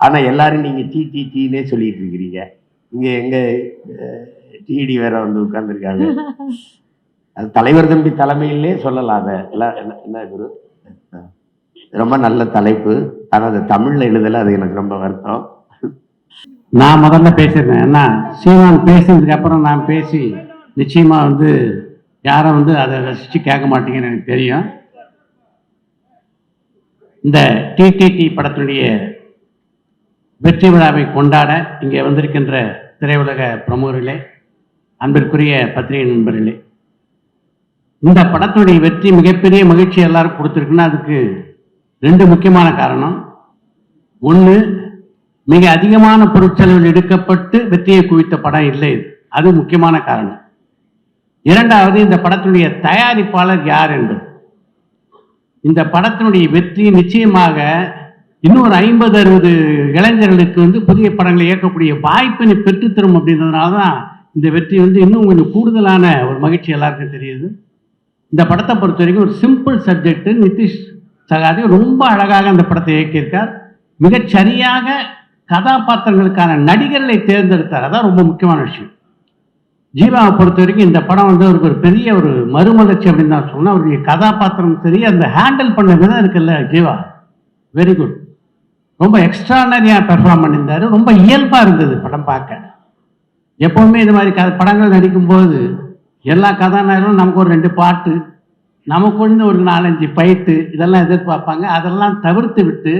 ஆனா எல்லாரும் நீங்க டீ டீ டீனே சொல்லிட்டு இருக்கிறீங்க. இங்க எங்க டிடி வேற வந்து உட்கார்ந்துருக்காங்க. அது தலைவர் தம்பி தலைமையிலே சொல்லலாம் அதை. எல்லாம் என்ன என்ன குரு? ரொம்ப நல்ல தலைப்பு. ஆனா அது தமிழ்ல எழுதல அது எனக்கு ரொம்ப வருத்தம். நான் முதல்ல பேசியிருந்தேன் ஏன்னா சீமான் பேசினதுக்கு அப்புறம் நான் பேசி நிச்சயமா வந்து யாரும் வந்து அதை ரசித்து கேட்க மாட்டீங்கன்னு எனக்கு தெரியும். இந்த டிடிடி படத்தினுடைய வெற்றி விழாவை கொண்டாட இங்கே வந்திருக்கின்ற திரையுலக பிரமுகர்களே அன்பிற்குரிய பத்திரிகை நண்பர்களே இந்த படத்துடைய வெற்றி மிகப்பெரிய மகிழ்ச்சி எல்லாரும் கொடுத்துருக்குன்னா அதுக்கு ரெண்டு முக்கியமான காரணம். ஒன்று மிக அதிகமான பொருட்செலவில் எடுக்கப்பட்டு வெற்றியை குவித்த படம் இல்லை இது. அது முக்கியமான காரணம். இரண்டாவது இந்த படத்தினுடைய தயாரிப்பாளர் யார் என்பது. இந்த படத்தினுடைய வெற்றி நிச்சயமாக இன்னொரு ஐம்பது அறுபது இளைஞர்களுக்கு வந்து புதிய படங்களை இயக்கக்கூடிய வாய்ப்பினை பெற்றுத்தரும் அப்படின்றதுனால தான் இந்த வெற்றி வந்து இன்னும் கொஞ்சம் கூடுதலான ஒரு மகிழ்ச்சி எல்லாருக்கும் தெரியுது. இந்த படத்தை பொறுத்த வரைக்கும் ஒரு சிம்பிள் சப்ஜெக்ட் நிதிஷ் சகாதி ரொம்ப அழகாக அந்த படத்தை இயக்கியிருக்கார். மிகச் சரியாக கதாபாத்திரங்களுக்கான நடிகர்களை தேர்ந்தெடுத்தார். அதான் ரொம்ப முக்கியமான விஷயம். ஜீவாவை பொறுத்த வரைக்கும் இந்த படம் வந்து அவருக்கு ஒரு பெரிய ஒரு மறுமலர்ச்சி அப்படின்னு தான் சொன்னால் அவருடைய கதாபாத்திரம் சரி அந்த ஹேண்டில் பண்ண விதம் இருக்குல்ல ஜீவா. வெரி குட் ரொம்ப எக்ஸ்ட்ரானரியாக பெர்ஃபார்ம் பண்ணியிருந்தாரு. ரொம்ப இயல்பாக இருந்தது படம் பார்க்க. எப்போவுமே இது மாதிரி க படங்கள் நடிக்கும்போது எல்லா கதாநாயகரும் நமக்கு ஒரு ரெண்டு பாட்டு நமக்கு ஒன்று ஒரு நாலஞ்சு பயிட்டு இதெல்லாம் எதிர்பார்ப்பாங்க. அதெல்லாம் தவிர்த்து விட்டு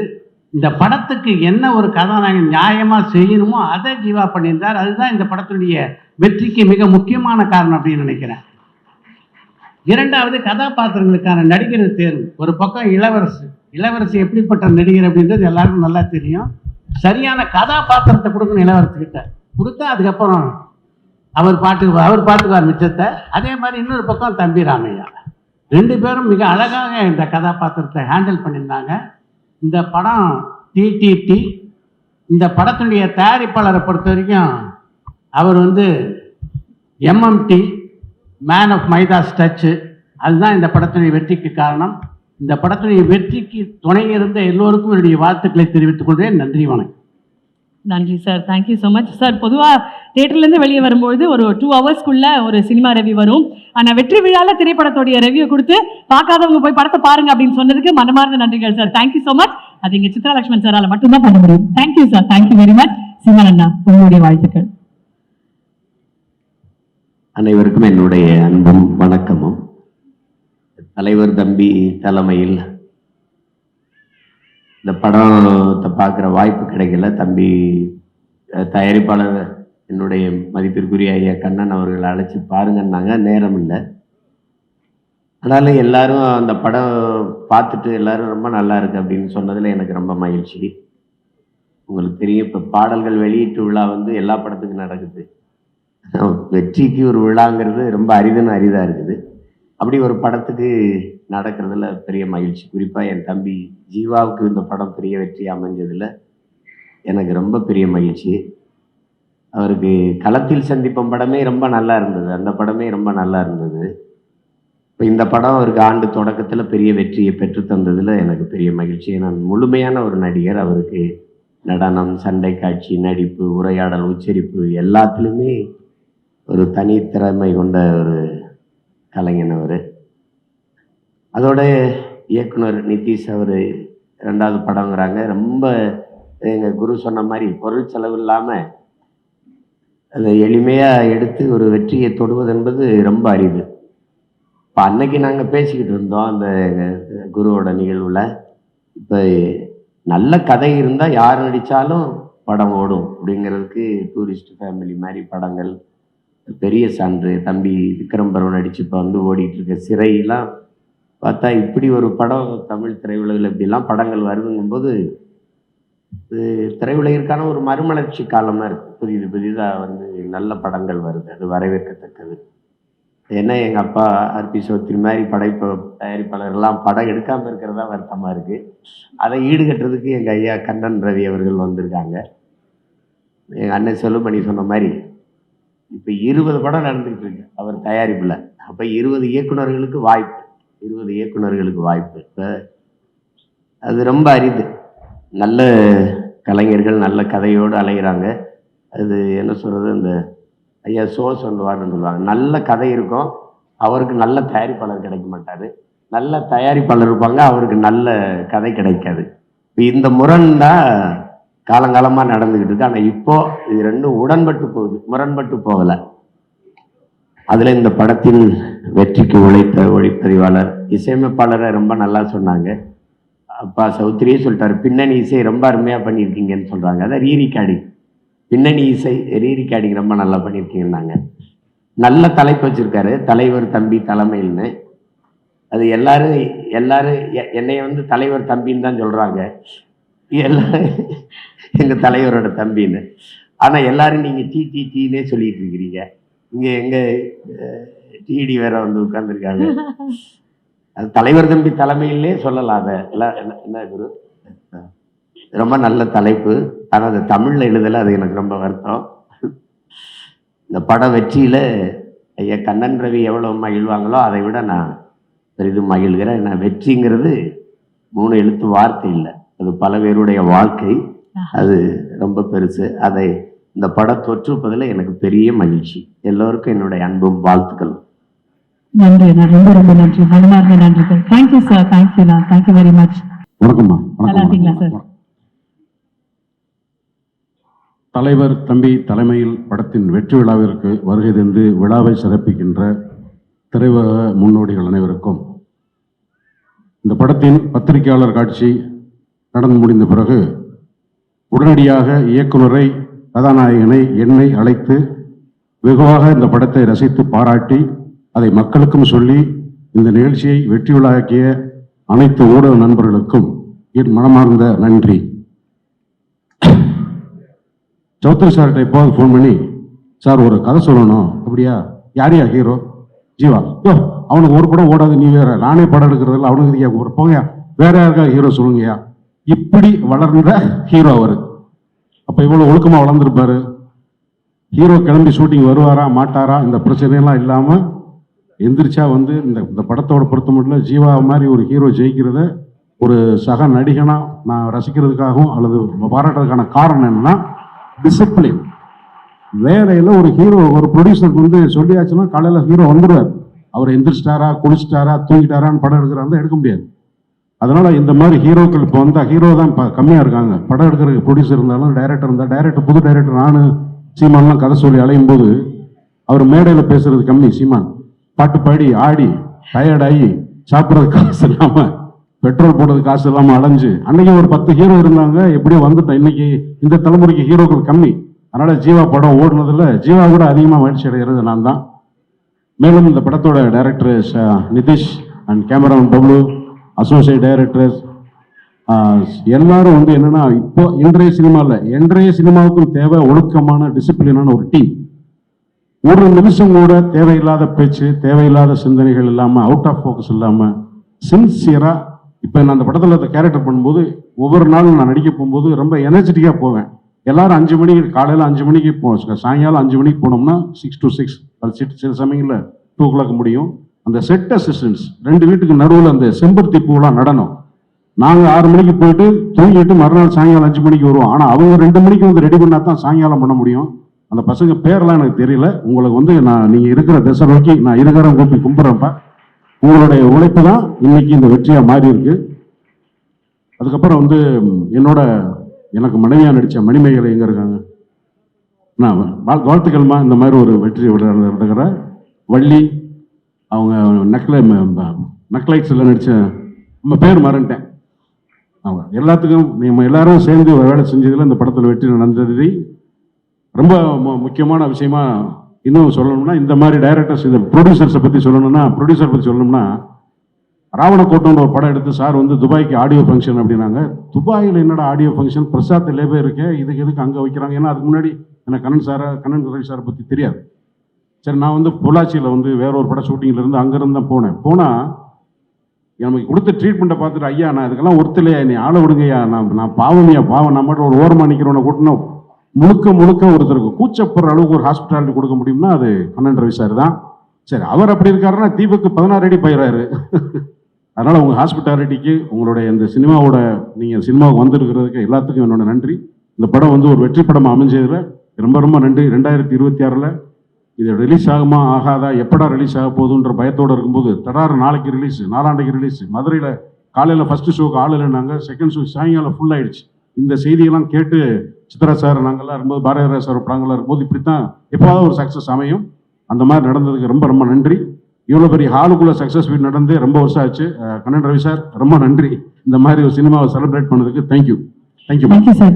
இந்த படத்துக்கு என்ன ஒரு கதாநாயகன் நியாயமாக செய்யணுமோ அதை ஜீவா பண்ணியிருந்தார். அதுதான் இந்த படத்துடைய வெற்றிக்கு மிக முக்கியமான காரணம் அப்படின்னு நினைக்கிறேன். இரண்டாவது கதாபாத்திரங்களுக்கான நடிகர் தேர்வு. ஒரு பக்கம் இளவரசு இளவரசி எப்படிப்பட்ட நடிகர் அப்படின்றது எல்லாருக்கும் நல்லா தெரியும். சரியான கதாபாத்திரத்தை கொடுக்கணும் இளவரசிக்கிட்ட கொடுத்தா அதுக்கப்புறம் அவர் பாட்டுக்கு அவர் பார்த்துக்குவார் மிச்சத்தை. அதே மாதிரி இன்னொரு பக்கம் தம்பி ராமையா. ரெண்டு பேரும் மிக அழகாக இந்த கதாபாத்திரத்தை ஹேண்டில் பண்ணியிருந்தாங்க. இந்த படம் டிடிடி இந்த படத்தினுடைய தயாரிப்பாளரை பொறுத்த வரைக்கும் அவர் வந்து MMT man of Midas touch அதுதான் இந்த படத்தினுடைய வெற்றிக்கு காரணம். இந்த படத்தினுடைய வெற்றிக்கு துணை இருந்த எல்லோருக்கும் என்னுடைய வாழ்த்துக்களை தெரிவித்துக் கொள்கிறேன். நன்றி வணக்கம். நன்றி sir thank you so much sir பொதுவாக தேட்டர்லேருந்து வெளியே வரும்பொழுது ஒரு டூ ஹவர்ஸ்க்குள்ள ஒரு சினிமா ரெவ்யூ வரும். ஆனால் வெற்றி விழால திரைப்படத்துடைய ரெவ்யூ கொடுத்து பார்க்காதவங்க போய் படத்தை பாருங்க அப்படின்னு சொன்னதுக்கு மனமார்ந்த நன்றிகள் சார் தேங்க்யூ ஸோ மச் அது இங்கே சித்ரா சாரால் மட்டும்தான் பண்ண முடியும். Thank you sir thank you very much Sivan அண்ணா உங்களுடைய வாழ்த்துக்கள். அனைவருக்கும் என்னுடைய அன்பும் வணக்கமும். தலைவர் தம்பி தலைமையில் இந்த படத்தை பார்க்குற வாய்ப்பு கிடைக்கல. தம்பி தயாரிப்பாளர் என்னுடைய மதிப்பிற்குரிய ஐயா கண்ணன் அவர்கள் அழைச்சி பாருங்கன்னாங்க. நேரம் இல்லை. ஆனாலும் எல்லாரும் அந்த படம் பார்த்துட்டு எல்லாரும் ரொம்ப நல்லா இருக்கு அப்படின்னு சொன்னதில் எனக்கு ரொம்ப மகிழ்ச்சி. உங்களுக்கு தெரியும் இப்போ பாடல்கள் வெளியீட்டு விழா வந்து எல்லா படத்துக்கும் நடக்குது. வெற்றிக்கு ஒரு விழாங்கிறது ரொம்ப அரிதுன்னு அரிதாக இருக்குது. அப்படி ஒரு படத்துக்கு நடக்கிறதுல பெரிய மகிழ்ச்சி. குறிப்பாக என் தம்பி ஜீவாவுக்கு இந்த படம் பெரிய வெற்றி அமைஞ்சதில் எனக்கு ரொம்ப பெரிய மகிழ்ச்சி. அவருக்கு களத்தில் சந்திப்பம் படமே ரொம்ப நல்லா இருந்தது. அந்த படமே ரொம்ப நல்லா இருந்தது. இப்போ இந்த படம் அவருக்கு ஆண்டு தொடக்கத்தில் பெரிய வெற்றியை பெற்று தந்ததில் எனக்கு பெரிய மகிழ்ச்சி. ஏன்னா முழுமையான ஒரு நடிகர். அவருக்கு நடனம் சண்டை காட்சி நடிப்பு உரையாடல் உச்சரிப்பு எல்லாத்துலேயுமே ஒரு தனித்திறமை கொண்ட ஒரு கலைஞன் அவர் அதோட இயக்குனர் நிதிஷ் அவர் ரெண்டாவது படங்கிறாங்க ரொம்ப எங்கள் குரு சொன்ன மாதிரி பொருள் செலவு இல்லாமல் அதை எளிமையாக எடுத்து ஒரு வெற்றியை தொடுவது என்பது ரொம்ப அரிது. இப்போ அன்னைக்கு நாங்கள் பேசிக்கிட்டு இருந்தோம் அந்த குருவோட நிகழ்வில். இப்போ நல்ல கதை இருந்தால் யார் நடித்தாலும் படம் ஓடும் அப்படிங்கிறதுக்கு டூரிஸ்ட் ஃபேமிலி மாதிரி படங்கள் பெரிய சான்று தம்பி விக்ரம் பரவன் நடிச்சு இப்போ வந்து ஓடிட்டு இருக்க சிறையெல்லாம் பார்த்தா இப்படி ஒரு படம் தமிழ் திரையுலகில் இப்படிலாம் படங்கள் வருதுங்கும்போது இது திரையுலகிற்கான ஒரு மறுமலர்ச்சி காலமாக இருக்குது புதிது புதிதாக வந்து நல்ல படங்கள் வருது. அது வரவேற்கத்தக்கது. ஏன்னா எங்கள் அப்பா ஆர்பி சோத்ரி மாதிரி படைப்பு தயாரிப்பாளர்கள்லாம் படம் எடுக்காமல் இருக்கிறதா வருத்தமாக இருக்குது அதை ஈடுகட்டுறதுக்கு எங்கள் ஐயா கண்ணன் ரவி அவர்கள் வந்திருக்காங்க. எங்கள் அண்ணன் செல்லுமணி சொன்ன மாதிரி இப்போ இருபது படம் நடந்துகிட்டு இருக்கு. அவர் தயாரிப்பில். அப்போ இருபது இயக்குனர்களுக்கு வாய்ப்பு. இருபது இயக்குனர்களுக்கு வாய்ப்பு. இப்போ அது ரொம்ப அரிது. நல்ல கலைஞர்கள் நல்ல கதையோடு அலைகிறாங்க அது என்ன சொல்கிறது அந்த ஐயா சோ சொல்லுவார்னு சொல்லுவாங்க. நல்ல கதை இருக்கும். அவருக்கு நல்ல தயாரிப்பாளர் கிடைக்க மாட்டார். நல்ல தயாரிப்பாளர் இருப்பாங்க. அவருக்கு நல்ல கதை கிடைக்காது. இப்போ இந்த முரண்தான் காலங்காலமாக நடந்துக்கிட்டு இருக்கு. ஆனால் இப்போ இது ரெண்டும் உடன்பட்டு போகுது. முரண்பட்டு போகலை. அதில் இந்த படத்தின் வெற்றிக்கு உழைத்த ஒளிப்பதிவாளர் இசையமைப்பாளரை ரொம்ப நல்லா சொன்னாங்க. அப்பா சௌத்ரியே சொல்லிட்டாரு பின்னணி இசை ரொம்ப அருமையாக பண்ணியிருக்கீங்கன்னு சொல்கிறாங்க அதான் ரீ பின்னணி இசை ரீ ரொம்ப நல்லா பண்ணியிருக்கீங்கன்னாங்க. நல்ல தலைப்பு வச்சுருக்காரு. தலைவர் தம்பி தலைமைன்னு அது எல்லாரும் எல்லாரும் எ- என்னைய வந்து தலைவர் தம்பின்னு தான் சொல்கிறாங்க எல்லாரும் எங்கள் தலைவரோட தம்பின்னு. ஆனால் எல்லாரும் நீங்கள் டி டி டீனே சொல்லிட்டு இருக்கிறீங்க. இங்கே எங்கள் டிடி வேற வந்து உட்கார்ந்திருக்காங்க. அது தலைவர் தம்பி தலைமையிலே சொல்லலாம் அதை. எல்லாம் என்ன என்ன குரு? ரொம்ப நல்ல தலைப்பு. ஆனால் அது தமிழில் எழுதலை அது எனக்கு ரொம்ப வருத்தம். இந்த பட வெற்றியில் ஐயா கண்ணன் ரவி எவ்வளோ மகிழ்வாங்களோ அதை விட நான் பெரிதும் மகிழ்கிறேன். ஏன்னா வெற்றிங்கிறது மூணு எழுத்து வார்த்தை இல்லை. அது பல பேருடைய வாழ்க்கை. அது ரொம்ப பெருசு. அதை இந்த படம் தொற்றுப்பதில் எனக்கு பெரிய மகிழ்ச்சி. எல்லோருக்கும் என்னுடைய அன்பும் வாழ்த்துக்களும். நன்றி அண்ணா ரொம்ப ரொம்ப நன்றி. மனமார்ந்த நன்றிகள். Thank you sir thank you நான். தேங்க்யூ வெரி மச் வணக்கம்மா. நல்லா இருக்கீங்களா சார்? தலைவர் தம்பி தலைமையில் படத்தின் வெற்றி விழாவிற்கு வருகை தந்து விழாவை சிறப்பிக்கின்ற திரைவக முன்னோடிகள் அனைவருக்கும் இந்த படத்தின் பத்திரிகையாளர் காட்சி நடந்து முடிந்த பிறகு உடனடியாக இயக்குனரை கதாநாயகனை என்னை அழைத்து வெகுவாக இந்த படத்தை ரசித்து பாராட்டி அதை மக்களுக்கும் சொல்லி இந்த நிகழ்ச்சியை வெற்றியுள்ளாக்கிய அனைத்து ஊடக நண்பர்களுக்கும் என் மனமார்ந்த நன்றி. சௌத்ரி சார்கிட்ட எப்போது ஃபோன் பண்ணி சார் ஒரு கதை சொல்லணும். அப்படியா? யாரையா ஹீரோ ஜீவா. யோ அவனுக்கு ஒரு படம் ஓடாது நீ வேற. நானே படம் எடுக்கிறதில்ல அவனுக்கு ஐயா போங்கயா வேற யாருக்கா ஹீரோ சொல்லுங்கய்யா. இப்படி வளர்ந்த ஹீரோ அவர். அப்போ இவ்வளோ ஒழுக்கமாக வளர்ந்துருப்பாரு. ஹீரோ கிளம்பி ஷூட்டிங் வருவாரா மாட்டாரா இந்த பிரச்சனையெல்லாம் இல்லாமல் எந்திரிச்சா வந்து இந்த இந்த படத்தோட பொறுத்த மட்டும் ஜீவா மாதிரி ஒரு ஹீரோ ஜெயிக்கிறத ஒரு சக நடிகனாக நான் ரசிக்கிறதுக்காகவும் அல்லது பாராட்டுறதுக்கான காரணம் என்னன்னா டிசிப்ளின் வேலையில் ஒரு ஹீரோ ஒரு ப்ரொடியூசருக்கு வந்து சொல்லியாச்சுன்னா காலையில் ஹீரோ வந்துடுவார் அவர் எந்திரிச்சிட்டாரா குளிச்சிட்டாரா தூங்கிட்டாரான்னு படம் எடுக்கிறாருந்தா எடுக்க முடியாது. அதனால் இந்த மாதிரி ஹீரோக்கள் இப்போ வந்தால் ஹீரோ தான் இப்போ கம்மியாக இருக்காங்க. படம் எடுக்கிறதுக்கு ப்ரொடியூசர் இருந்தாலும் டைரக்டர் இருந்தால் டைரக்டர் புது டைரக்டர் நான் சீமான்லாம் கதை சொல்லி அலையும் போது அவர் மேடையில் பேசுறது கம்மி சீமான். பாட்டு பாடி ஆடி டயர்டாகி சாப்பிட்றதுக்கு காசு இல்லாமல் பெட்ரோல் போடுறது காசு இல்லாமல் அலைஞ்சு அன்னைக்கு ஒரு பத்து ஹீரோ இருந்தாங்க எப்படியோ வந்துட்டோம். இன்னைக்கு இந்த தலைமுறைக்கு ஹீரோக்கள் கம்மி. அதனால் ஜீவா படம் ஓடுனதில் ஜீவா கூட அதிகமாக மகிழ்ச்சி அடைகிறது நான் தான் மேலும் இந்த படத்தோட director Nitish and cameraman Bablu associate directors எல்லாரும் வந்து என்னன்னா இப்போ இன்றைய சினிமாவில் இன்றைய சினிமாவுக்கும் தேவை ஒழுக்கமான டிசிப்ளினான ஒரு டீம் ஒரு நிமிஷம் கூட தேவையில்லாத பேச்சு தேவையில்லாத சிந்தனைகள் இல்லாமல் அவுட் ஆஃப் ஃபோக்கஸ் இல்லாமல் சின்சியராக இப்போ நான் அந்த படத்தில் கேரக்டர் பண்ணும்போது ஒவ்வொரு நாளும் நான் நடிக்க போகும்போது ரொம்ப எனர்ஜெட்டிக்காக போவேன். எல்லாரும் அஞ்சு மணிக்கு காலையில் அஞ்சு மணிக்கு போவோம் சாயங்காலம் அஞ்சு மணிக்கு போனோம்னா சிக்ஸ் டு சிக்ஸ் அது சில சமயங்களில் டூ ஓ முடியும். அந்த செட் அசிஸ்டன்ஸ் ரெண்டு வீட்டுக்கு நடுவில் அந்த செம்பருத்தி பூலாம் நடனம் நாங்கள் ஆறு மணிக்கு போயிட்டு தூங்கிட்டு மறுநாள் சாயங்காலம் அஞ்சு மணிக்கு வருவோம். ஆனால் அவங்க ரெண்டு மணிக்கு வந்து ரெடி பண்ணால் தான் சாயங்காலம் பண்ண முடியும். அந்த பசங்க பேரெல்லாம் எனக்கு தெரியல. உங்களுக்கு வந்து நான் நீங்கள் இருக்கிற திசை நோக்கி நான் இருக்கிறேன் கூப்பி கும்பிட்றேன்ப்பா. உங்களுடைய உழைப்பு தான் இன்னைக்கு இந்த வெற்றியாக மாறி இருக்கு. அதுக்கப்புறம் வந்து என்னோட எனக்கு மனைவியாக நடித்த மணிமேகலை எங்கே இருக்காங்க? நான் வாழ்த்துக்கள்மா. இந்த மாதிரி ஒரு வெற்றி விடுற வள்ளி அவங்க நக்லை நக்லைட்ஸில் நடித்த நம்ம பேர் மறந்துட்டேன். அவங்க எல்லாத்துக்கும் நம்ம எல்லாரும் சேர்ந்து ஒரு வேலை செஞ்சதில் இந்த படத்தில் வெற்றி நடந்தது ரொம்ப மு- முக்கியமான விஷயமா இன்னும் சொல்லணும்னா இந்த மாதிரி டைரக்டர்ஸ் இந்த ப்ரொடியூசர்ஸை பற்றி சொல்லணும்னா ப்ரொடியூசர் பற்றி சொல்லணும்னா ராவணக்கோட்டம்னு ஒரு படம் எடுத்து சார் வந்து துபாய்க்கு ஆடியோ ஃபங்க்ஷன் அப்படின்னாங்க. துபாயில் என்னடா ஆடியோ ஃபங்க்ஷன் பிரசாத் லேபே இருக்கேன் இதுக்கு எதுக்கு அங்கே வைக்கிறாங்க? ஏன்னா அதுக்கு முன்னாடி எனக்கு கண்ணன் சாரை கண்ணன் ரவி சாரை பற்றி தெரியாது. சரி நான் வந்து பொள்ளாச்சியில் வந்து வேற ஒரு படம் ஷூட்டிங்கில் இருந்து அங்கேருந்து தான் போனேன். போனால் நமக்கு கொடுத்த ட்ரீட்மெண்ட்டை பார்த்துட்டு ஐயா நான் இதுக்கெல்லாம் ஒருத்தலையா? நீ ஆளை விடுங்கய்யா. நான் நான் பாவமையா பாவம். நான் மட்டும் ஒரு ஓரமாக நிற்கிறவனை கூட்டினா முழுக்க முழுக்க ஒருத்தருக்கு கூச்சப்படுற அளவுக்கு ஒரு ஹாஸ்பிட்டாலிட்டி கொடுக்க முடியும்னா அது கண்ணன் ரவி சார் தான். சரி அவர் அப்படி இருக்காருன்னா தீபக்கு பதினாறு அடி பயிராரு அதனால் உங்கள் ஹாஸ்பிட்டாலிட்டிக்கு உங்களுடைய இந்த சினிமாவோட நீங்கள் சினிமாவுக்கு வந்திருக்கிறதுக்கு எல்லாத்துக்கும் என்னோட நன்றி. இந்த படம் வந்து ஒரு வெற்றி படம் அமைஞ்சதில் ரொம்ப ரொம்ப நன்றி. ரெண்டாயிரத்தி இருபத்தி ஆறில் இது ரிலீஸ் ஆகுமா ஆகாதா எப்படா ரிலீஸ் ஆக போகுதுன்ற பயத்தோடு இருக்கும்போது தடாறு நாளைக்கு ரிலீஸ் நாலாண்டைக்கு ரிலீஸ் மதுரையில் காலையில் ஃபஸ்ட்டு ஷோக்கு ஆள் இல்லைனாங்க செகண்ட் ஷோ சாயங்காலம் ஃபுல் ஆயிடுச்சு. இந்த செய்தியெல்லாம் கேட்டு சித்ரா சார் நாங்கள்லாம் இருக்கும்போது பாரதிராஜ் சார் படங்கள்லாம் இருக்கும்போது இப்படி தான் எப்போவாவது ஒரு சக்ஸஸ் அமையும். அந்த மாதிரி நடந்ததுக்கு ரொம்ப ரொம்ப நன்றி. இவ்வளோ பெரிய ஹாலுக்குள்ளே சக்ஸஸ் மீட் நடந்து ரொம்ப வருஷம் ஆச்சு. கண்ணன் ரவி சார் ரொம்ப நன்றி. இந்த மாதிரி ஒரு சினிமாவை செலிப்ரேட் பண்ணதுக்கு தேங்க்யூ தேங்க்யூ தேங்க்யூ சார்